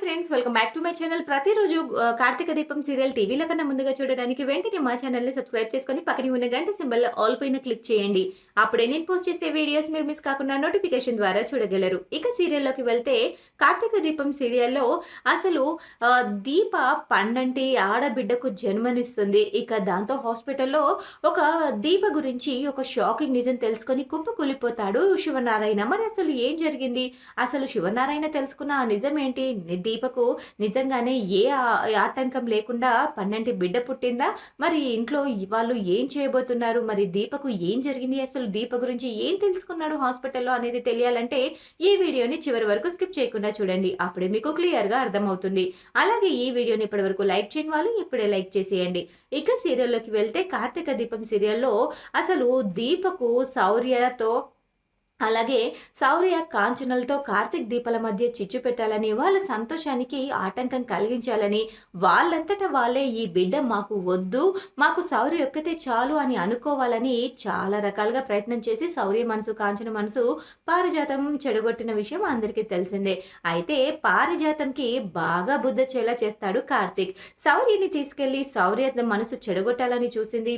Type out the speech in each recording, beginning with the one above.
Friends welcome back to my channel ప్రతిరోజు కార్తీక దీపం serial టీవీలో కన్నా ముందుగా చూడడానికి వెంటనే మా ఛానల్ని సబ్స్క్రైబ్ చేసుకొని పక్కనే ఉన్న గంట సింబల్ ఆల్ పైన క్లిక్ చేయండి. అప్పుడే నేను పోస్ట్ చేసే వీడియోస్ మీరు మిస్ కాకుండా నోటిఫికేషన్ ద్వారా చూడగలరు. ఇక సీరియల్లోకి వెళ్తే కార్తీక దీపం సీరియల్లో అసలు దీప పండంటి ఆడబిడ్డకు జన్మనిస్తుంది. ఇక దాంతో హాస్పిటల్లో ఒక దీప గురించి ఒక షాకింగ్ నిజం తెలుసుకొని కుప్పకూలిపోతాడు శివనారాయణ. మరి అసలు ఏం జరిగింది? అసలు శివనారాయణ తెలుసుకున్న ఆ నిజం ఏంటి? దీపకు నిజంగానే ఏ ఆటంకం లేకుండా పన్నెండు బిడ్డ పుట్టిందా? మరి ఇంట్లో వాళ్ళు ఏం చేయబోతున్నారు? మరి దీపకు ఏం జరిగింది? అసలు దీప గురించి ఏం తెలుసుకున్నాడు హాస్పిటల్లో అనేది తెలియాలంటే ఈ వీడియోని చివరి వరకు స్కిప్ చేయకుండా చూడండి. అప్పుడే మీకు క్లియర్గా అర్థమవుతుంది. అలాగే ఈ వీడియోని ఇప్పటి వరకు లైక్ చేయని వాళ్ళు ఇప్పుడే లైక్ చేసేయండి. ఇక సీరియల్లోకి వెళ్తే కార్తీక దీపం సీరియల్లో అసలు దీపకు శౌర్యతో అలాగే శౌర్య కాంచనలతో కార్తిక్ దీపాల మధ్య చిచ్చు పెట్టాలని వాళ్ళ సంతోషానికి ఆటంకం కలిగించాలని వాళ్ళంతటా వాళ్ళే ఈ బిడ్డ మాకు వద్దు మాకు సౌర్య ఒక్కతే చాలు అని అనుకోవాలని చాలా రకాలుగా ప్రయత్నం చేసి సౌర్య మనసు కాంచన మనసు పారిజాతం చెడగొట్టిన విషయం అందరికీ తెలిసిందే. అయితే పారిజాతంకి బాగా బుద్ధ చేస్తాడు కార్తిక్. శౌర్యని తీసుకెళ్ళి సౌర్య మనసు చెడగొట్టాలని చూసింది.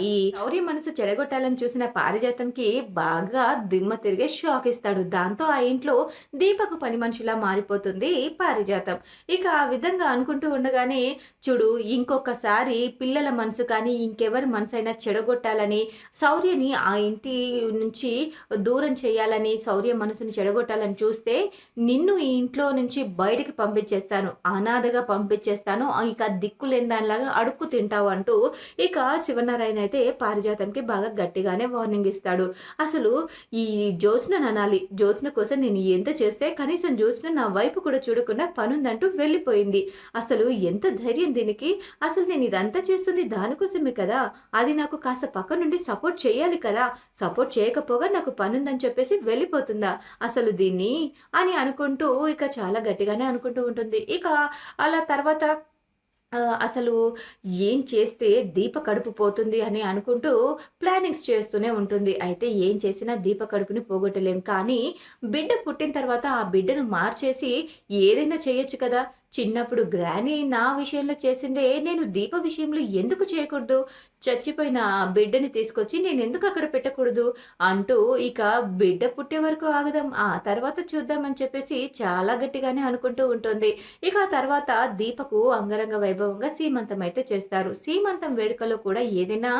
ఈ సౌర్య మనసు చెడగొట్టాలని చూసిన పారిజాతంకి బాగా దిమ్మ తిరిగే షాక్ ఇస్తాడు. దాంతో ఆ ఇంట్లో దీపకు పని మనిషిలా మారిపోతుంది పారిజాతం. ఇక ఆ విధంగా అనుకుంటూ ఉండగానే చూడు ఇంకొకసారి పిల్లల మనసు కానీ ఇంకెవరి మనసు అయినా చెడగొట్టాలని శౌర్యని ఆ ఇంటి నుంచి దూరం చేయాలని శౌర్య మనసుని చెడగొట్టాలని చూస్తే నిన్ను ఈ ఇంట్లో నుంచి బయటికి పంపించేస్తాను. అనాథగా పంపించేస్తాను. ఇక దిక్కులేని దానిలాగా అడుక్కు తింటావు అంటూ ఇక శివనారాయణ అయితే పారిజాతంకి బాగా గట్టిగానే వార్నింగ్ ఇస్తాడు. అసలు ఈ జ్యోత్స్న అనాలి జ్యోత్స్న కోసం నేను ఎంత చేస్తే కనీసం జ్యోత్స్న నా వైపు కూడా చూడకుండా పనుందంటూ వెళ్ళిపోయింది. అసలు ఎంత ధైర్యం దీనికి? అసలు నేను ఇదంతా చేస్తుంది దానికోసమే కదా? అది నాకు కాస్త పక్క నుండి సపోర్ట్ చేయాలి కదా? సపోర్ట్ చేయకపోగా నాకు పనుందని చెప్పేసి వెళ్ళిపోతుందా? అసలు దీన్ని? అని అనుకుంటూ ఇక చాలా గట్టిగానే అనుకుంటూ ఉంటుంది. ఇక అలా తర్వాత అసలు ఏం చేస్తే దీప కడుపు పోతుంది అని అనుకుంటూ ప్లానింగ్స్ చేస్తూనే ఉంటుంది. అయితే ఏం చేసినా దీప కడుపుని పోగొట్టలేం. కానీ బిడ్డ పుట్టిన తర్వాత ఆ బిడ్డను మార్చేసి ఏదైనా చేయొచ్చు కదా. చిన్నప్పుడు గ్రానీ నా విషయంలో చేసిందే నేను దీప విషయంలో ఎందుకు చేయకూడదు? చచ్చిపోయిన ఆ బిడ్డని తీసుకొచ్చి నేను ఎందుకు అక్కడ పెట్టకూడదు? అంటూ ఇక బిడ్డ పుట్టే వరకు ఆగదాం. ఆ తర్వాత చూద్దామని చెప్పేసి చాలా గట్టిగానే అనుకుంటూ ఉంటుంది. ఇక ఆ తర్వాత దీపకు అంగరంగ వైభవంగా సీమంతం అయితే చేస్తారు. సీమంతం వేడుకలో కూడా ఏదైనా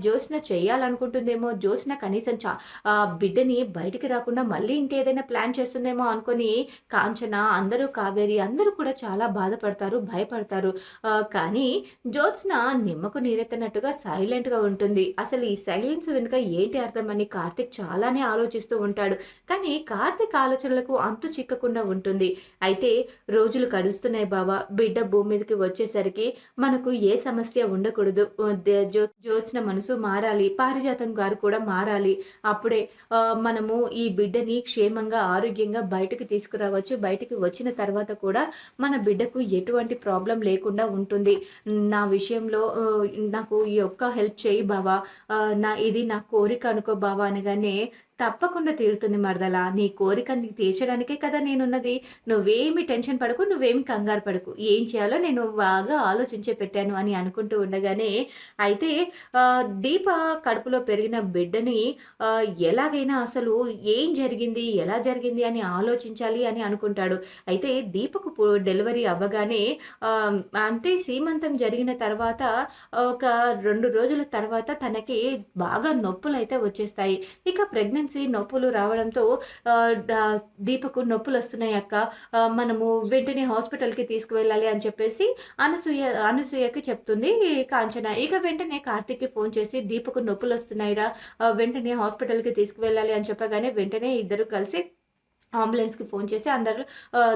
జ్యోత్స్న చేయాలనుకుంటుందేమో జ్యోత్స్న కనీసం చా ఆ, బిడ్డని బయటికి రాకుండా మళ్ళీ ఇంకేదైనా ప్లాన్ చేస్తుందేమో అనుకొని కాంచన అందరూ కావేరి అందరూ కూడా చాలా బాధపడతారు భయపడతారు. కానీ జ్యోత్స్న నిమ్మకు నీరెత్తనట్టుగా సైలెంట్ సైలెంట్గా ఉంటుంది. అసలు ఈ సైలెన్స్ వెనుక ఏంటి అర్థం అని కార్తిక్ చాలానే ఆలోచిస్తూ ఉంటాడు. కానీ కార్తిక్ ఆలోచనలకు అంతు చిక్కకుండా ఉంటుంది. అయితే రోజులు గడుస్తున్నాయి బావా. బిడ్డ భూమి మీదకి వచ్చేసరికి మనకు ఏ సమస్య ఉండకూడదు. జోచిన జ్యోత్స్న మనసు మారాలి. పారిజాతం గారు కూడా మారాలి. అప్పుడే మనము ఈ బిడ్డని క్షేమంగా ఆరోగ్యంగా బయటకు తీసుకురావచ్చు. బయటికి వచ్చిన తర్వాత కూడా మన బిడ్డకు ఎటువంటి ప్రాబ్లం లేకుండా ఉంటుంది. నా విషయంలో నాకు ఈ ఒక్క హెల్ప్ చేయి బావా. ఆ, నా ఇది నా కోరిక అనుకో బావా అనగానే తప్పకుండా తీరుతుంది మరదలా. నీ కోరిక నీకు తీర్చడానికే కదా నేనున్నది. నువ్వేమి టెన్షన్ పడకు నువ్వేమి కంగారు పడకు. ఏం చేయాలో నేను బాగా ఆలోచించే పెట్టాను అని అనుకుంటూ ఉండగానే అయితే దీప కడుపులో పెరిగిన బిడ్డని ఎలాగైనా అసలు ఏం జరిగింది ఎలా జరిగింది అని ఆలోచించాలి అని అనుకుంటాడు. అయితే దీపకు డెలివరీ అవ్వగానే అంతే అంటే సీమంతం జరిగిన తర్వాత ఒక రెండు రోజుల తర్వాత తనకి బాగా నొప్పులు అయితే వచ్చేస్తాయి. ఇక ప్రెగ్నెంట్ ప్రెగ్నెన్సీ నొప్పులు రావడంతో దీపకు నొప్పులు వస్తున్నాయి అక్క మనము వెంటనే హాస్పిటల్కి తీసుకువెళ్ళాలి అని చెప్పేసి అనసూయ అనసూయకి చెప్తుంది కాంచన. ఇక వెంటనే కార్తిక్కి ఫోన్ చేసి దీపకు నొప్పులు వస్తున్నాయిరా వెంటనే హాస్పిటల్కి తీసుకువెళ్ళాలి అని చెప్పగానే వెంటనే ఇద్దరు కలిసి అంబులెన్స్కి ఫోన్ చేసి అందరూ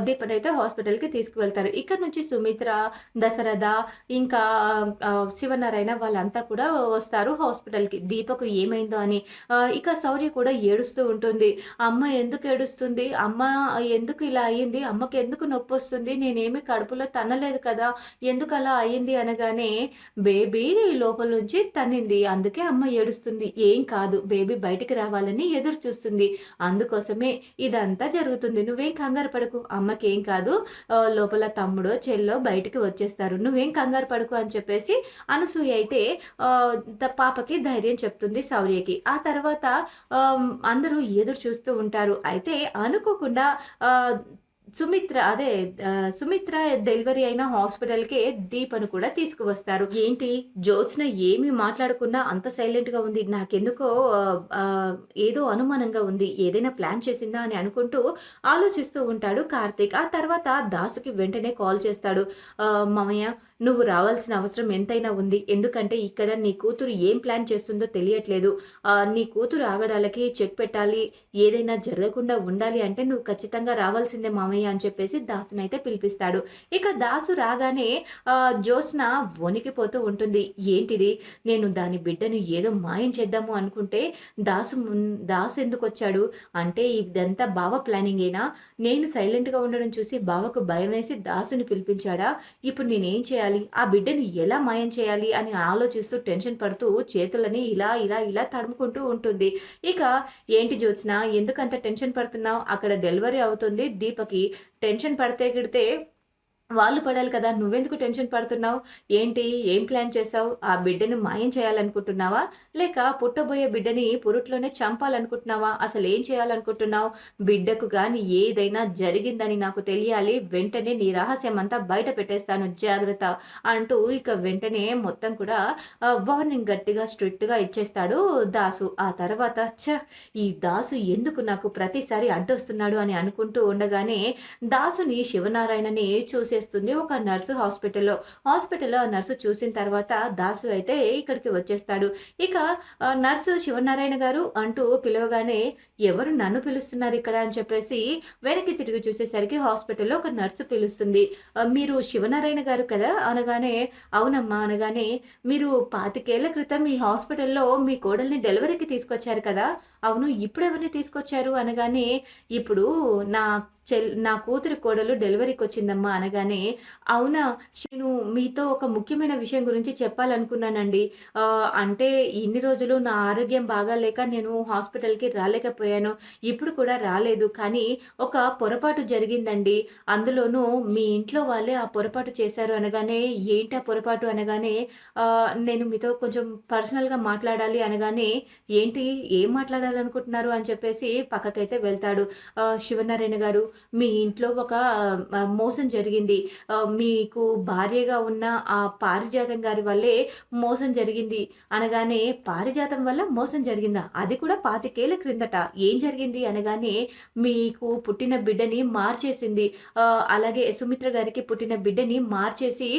దీపని అయితే హాస్పిటల్కి తీసుకువెళ్తారు. ఇక్కడ నుంచి సుమిత్ర దశరథ ఇంకా శివనారాయణ వాళ్ళంతా కూడా వస్తారు హాస్పిటల్కి. దీపకు ఏమైందో అని ఇక శౌర్య కూడా ఏడుస్తూ ఉంటుంది. అమ్మ ఎందుకు ఏడుస్తుంది? అమ్మ ఎందుకు ఇలా అయ్యింది? అమ్మకి ఎందుకు నొప్పి వస్తుంది? నేనేమి కడుపులో తనలేదు కదా ఎందుకు అలా అయ్యింది అనగానే బేబీ లోపల నుంచి తన్నింది. అందుకే అమ్మ ఏడుస్తుంది. ఏం కాదు బేబీ బయటికి రావాలని ఎదురు చూస్తుంది అందుకోసమే ఇదంతా అంతా జరుగుతుంది. నువ్వేం కంగారు పడకు. అమ్మకేం కాదు. లోపల తమ్ముడో చెల్లో బయటికి వచ్చేస్తారు. నువ్వేం కంగారు పడకు అని చెప్పేసి అనసూయ అయితే ఆ, పాపకి ధైర్యం చెప్తుంది శౌర్యకి. ఆ తర్వాత అందరూ ఎదురు చూస్తూ ఉంటారు. అయితే అనుకోకుండా ఆ, సుమిత్ర అదే సుమిత్ర డెలివరీ అయిన హాస్పిటల్కే దీపను కూడా తీసుకువస్తారు. ఏంటి? జ్యోత్స్న ఏమి మాట్లాడకుండా అంత సైలెంట్గా ఉంది. నాకెందుకో ఏదో అనుమానంగా ఉంది. ఏదైనా ప్లాన్ చేసిందా అని అనుకుంటూ ఆలోచిస్తూ ఉంటాడు కార్తీక్. ఆ తర్వాత దాసుకి వెంటనే కాల్ చేస్తాడు. మామయ్య నువ్వు రావాల్సిన అవసరం ఎంతైనా ఉంది. ఎందుకంటే ఇక్కడ నీ కూతురు ఏం ప్లాన్ చేస్తుందో తెలియట్లేదు. నీ కూతురు ఆగడాలకి చెక్ పెట్టాలి. ఏదైనా జరగకుండా ఉండాలి అంటే నువ్వు ఖచ్చితంగా రావాల్సిందే మామయ్య అని చెప్పేసి దాసునైతే పిలిపిస్తాడు. ఇక దాసు రాగానే జ్యోత్స్న వణికిపోతూ ఉంటుంది. ఏంటిది? నేను దాని బిడ్డను ఏదో మాయం చేద్దాము అనుకుంటే దాసు దాసు ఎందుకు వచ్చాడు? అంటే ఇదంతా బావ ప్లానింగేనా? నేను సైలెంట్గా ఉండడం చూసి బావకు భయం వేసి దాసుని పిలిపించాడా? ఇప్పుడు నేనేం చేయాలి? ఆ బిడ్డను ఎలా మాయం చేయాలి? అని ఆలోచిస్తూ టెన్షన్ పడుతూ చేతులని ఇలా ఇలా ఇలా తడుముకుంటూ ఉంటుంది. ఇక ఏంటి జ్యోత్స్న? ఎందుకంత టెన్షన్ పడుతున్నావు? అక్కడ డెలివరీ అవుతుంది. దీపకి టెన్షన్ పడితే గిడితే వాళ్ళు పడాలి కదా నువ్వెందుకు టెన్షన్ పడుతున్నావు? ఏంటి? ఏం ప్లాన్ చేసావు ఆ బిడ్డను మాయం చేయాలనుకుంటున్నావా? లేక పుట్టబోయే బిడ్డని పురుట్లోనే చంపాలనుకుంటున్నావా? అసలు ఏం చేయాలనుకుంటున్నావు? బిడ్డకు కానీ ఏదైనా జరిగిందని నాకు తెలియాలి. వెంటనే నీ రహస్యం అంతా బయట పెట్టేస్తాను. జాగ్రత్త అంటూ ఇక వెంటనే మొత్తం కూడా వార్నింగ్ గట్టిగా స్ట్రిక్ట్గా ఇచ్చేస్తాడు దాసు. ఆ తర్వాత ఛ ఈ దాసు ఎందుకు నాకు ప్రతిసారి అడ్డొస్తున్నాడు అని అనుకుంటూ ఉండగానే దాసుని శివనారాయణని చూసే చేస్తుంది ఒక నర్సు హాస్పిటల్లో. హాస్పిటల్లో ఆ నర్సు చూసిన తర్వాత దాసు అయితే ఇక్కడికి వచ్చేస్తాడు. ఇక నర్సు శివనారాయణ గారు అంటూ పిలవగానే ఎవరు నన్ను పిలుస్తున్నారు ఇక్కడ అని చెప్పేసి వెనక్కి తిరిగి చూసేసరికి హాస్పిటల్లో ఒక నర్సు పిలుస్తుంది. మీరు శివనారాయణ గారు కదా? అనగానే అవునమ్మా అనగానే మీరు పాతికేళ్ళ క్రితం ఈ హాస్పిటల్లో మీ కోడల్ని డెలివరీకి తీసుకొచ్చారు కదా? అవును ఇప్పుడు ఎవరిని తీసుకొచ్చారు? అనగానే ఇప్పుడు నా చెల్ నా కూతురి కోడలు డెలివరీకి వచ్చిందమ్మా అనగానే అవునా నేను మీతో ఒక ముఖ్యమైన విషయం గురించి చెప్పాలనుకున్నానండి. అంటే ఇన్ని రోజులు నా ఆరోగ్యం బాగాలేక నేను హాస్పిటల్కి రాలేకపోయాను. ఇప్పుడు కూడా రాలేదు. కానీ ఒక పొరపాటు జరిగిందండి. అందులోనూ మీ ఇంట్లో వాళ్ళే ఆ పొరపాటు చేశారు అనగానే ఏంటి ఆ పొరపాటు అనగానే నేను మీతో కొంచెం పర్సనల్గా మాట్లాడాలి అనగానే ఏంటి ఏం మాట్లాడాలనుకుంటున్నారు అని చెప్పేసి పక్కకైతే వెళ్తాడు. శివనారాయణ గారు మీ ఇంట్లో ఒక మోసం జరిగింది. మీకు భార్యగా ఉన్న ఆ పారిజాతం గారి వల్లే మోసం జరిగింది అనగానే పారిజాతం వల్ల మోసం జరిగిందా? అది కూడా పాతికేళ్ళ క్రిందట. ఏం జరిగింది అనగానే మీకు పుట్టిన బిడ్డని మార్చేసింది. అలాగే సుమిత్ర గారికి పుట్టిన బిడ్డని మార్చేసి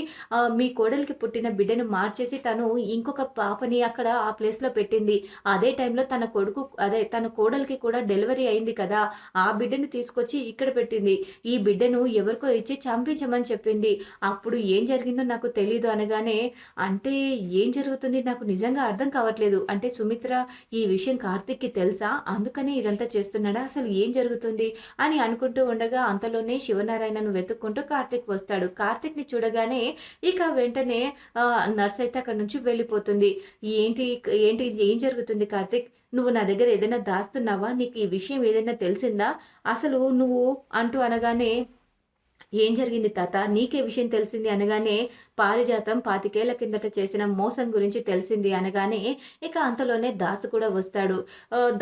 మీ కోడలికి పుట్టిన బిడ్డను మార్చేసి తను ఇంకొక పాపని అక్కడ ఆ ప్లేస్లో పెట్టింది. అదే టైంలో తన కొడుకు అదే తన కోడలికి కూడా డెలివరీ అయింది కదా. ఆ బిడ్డను తీసుకొచ్చి ఇక్కడ పెట్టింది. ఈ బిడ్డను ఎవరికో ఇచ్చి చంపించమని చెప్పింది. అప్పుడు ఏం జరిగిందో నాకు తెలీదు అనగానే అంటే ఏం జరుగుతుంది నాకు నిజంగా అర్థం కావట్లేదు. అంటే సుమిత్ర ఈ విషయం కార్తిక్కి తెలుసా? అందుకని ఇదంతా చేస్తున్నాడా? అసలు ఏం జరుగుతుంది? అని అనుకుంటూ ఉండగా అంతలోనే శివనారాయణను వెతుక్కుంటూ కార్తిక్ వస్తాడు. కార్తిక్ని చూడగానే ఇక వెంటనే నర్స్ అయితే అక్కడ నుంచి వెళ్ళిపోతుంది. ఏంటి ఏంటి ఏం జరుగుతుంది కార్తిక్? నువ్వు నా దగ్గర ఏదైనా దాస్తున్నావా? నీకు ఈ విషయం ఏదైనా తెలిసిందా? అసలు నువ్వు అంటూ అనగానే ఏం జరిగింది తాత? నీకే విషయం తెలిసింది అనగానే పారిజాతం పాతికేళ్ళ కిందట చేసిన మోసం గురించి తెలిసింది అనగానే ఇక అంతలోనే దాసు కూడా వస్తాడు.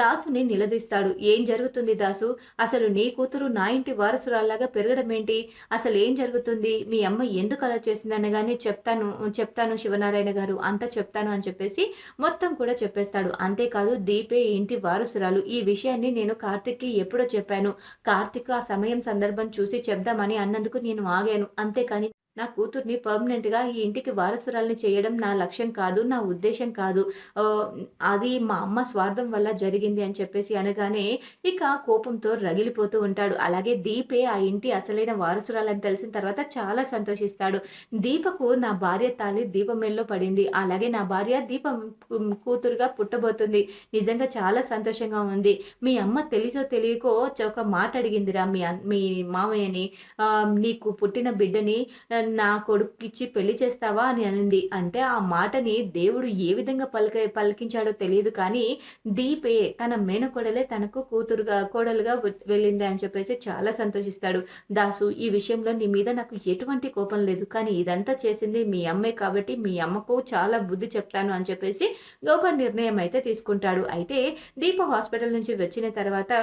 దాసుని నిలదీస్తాడు. ఏం జరుగుతుంది దాసు? అసలు నీ కూతురు నా ఇంటి వారసురాల్లాగా పెరగడం ఏంటి? అసలు ఏం జరుగుతుంది? మీ అమ్మ ఎందుకు అలా చేసింది అనగానే చెప్తాను చెప్తాను శివనారాయణ గారు. అంతా చెప్తాను అని చెప్పేసి మొత్తం కూడా చెప్పేస్తాడు. అంతేకాదు దీపే ఇంటి వారసురాలు. ఈ విషయాన్ని నేను కార్తిక్కి ఎప్పుడో చెప్పాను. కార్తిక్ ఆ సమయం సందర్భం చూసి చెప్దామని అన్నందుకు నేను ఆగాను. అంతేకాని నా కూతుర్ని పర్మనెంట్గా ఈ ఇంటికి వారసురాల్ని చేయడం నా లక్ష్యం కాదు నా ఉద్దేశం కాదు. అది మా అమ్మ స్వార్థం వల్ల జరిగింది అని చెప్పేసి అనగానే ఇక కోపంతో రగిలిపోతూ ఉంటాడు. అలాగే దీపే ఆ ఇంటి అసలైన వారసురాలని తెలిసిన తర్వాత చాలా సంతోషిస్తాడు. దీపకు నా భార్య తాలి దీపమేల్లో పడింది. అలాగే నా భార్య దీపం కూతురుగా పుట్టబోతుంది. నిజంగా చాలా సంతోషంగా ఉంది. మీ అమ్మ తెలిసో తెలియకో ఒక మాట అడిగిందిరా మీ మీ మామయ్యని. నీకు పుట్టిన బిడ్డని నా కొడుక్కిచ్చి పెళ్ళి చేస్తావా అని అనింది. అంటే ఆ మాటని దేవుడు ఏ విధంగా పలిక పలికించాడో తెలియదు కానీ, దీపే తన మేనకోడలే తనకు కూతురుగా కోడలుగా వెళ్ళింది అని చెప్పేసి చాలా సంతోషిస్తాడు. దాసు ఈ విషయంలో నీ మీద నాకు ఎటువంటి కోపం లేదు. కానీ ఇదంతా చేసింది మీ అమ్మే కాబట్టి మీ అమ్మకు చాలా బుద్ధి చెప్తాను అని చెప్పేసి ఒక నిర్ణయం అయితే తీసుకుంటాడు. అయితే దీప హాస్పిటల్ నుంచి వచ్చిన తర్వాత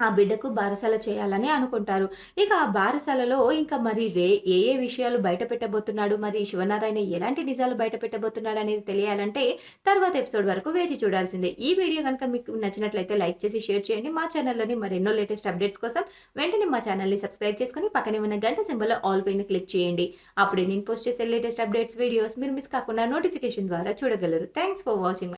ఆ బిడ్డకు బారసాల చేయాలని అనుకుంటారు. ఇక ఆ బారసాలలో ఇంకా మరి వే ఏ ఏ విషయాలు బయట పెట్టబోతున్నాడు, మరి శివనారాయణ ఎలాంటి నిజాలు బయట పెట్టబోతున్నాడు అనేది తెలియాలంటే తర్వాత ఎపిసోడ్ వరకు వేచి చూడాల్సిందే. ఈ వీడియో కనుక మీకు నచ్చినట్లయితే లైక్ చేసి షేర్ చేయండి. మా ఛానల్‌లోని మరెన్నో లేటెస్ట్ అప్డేట్స్ కోసం వెంటనే మా ఛానల్‌ని సబ్స్క్రైబ్ చేసుకొని పక్కనే ఉన్న గంట సింబల్ ఆల్ పైన క్లిక్ చేయండి. అప్పుడే నేను పోస్ట్ చేసే లేటెస్ట్ అప్డేట్స్, వీడియోస్ మీరు మిస్ కాకుండా నోటిఫికేషన్ ద్వారా చూడగలరు. Thanks for watching.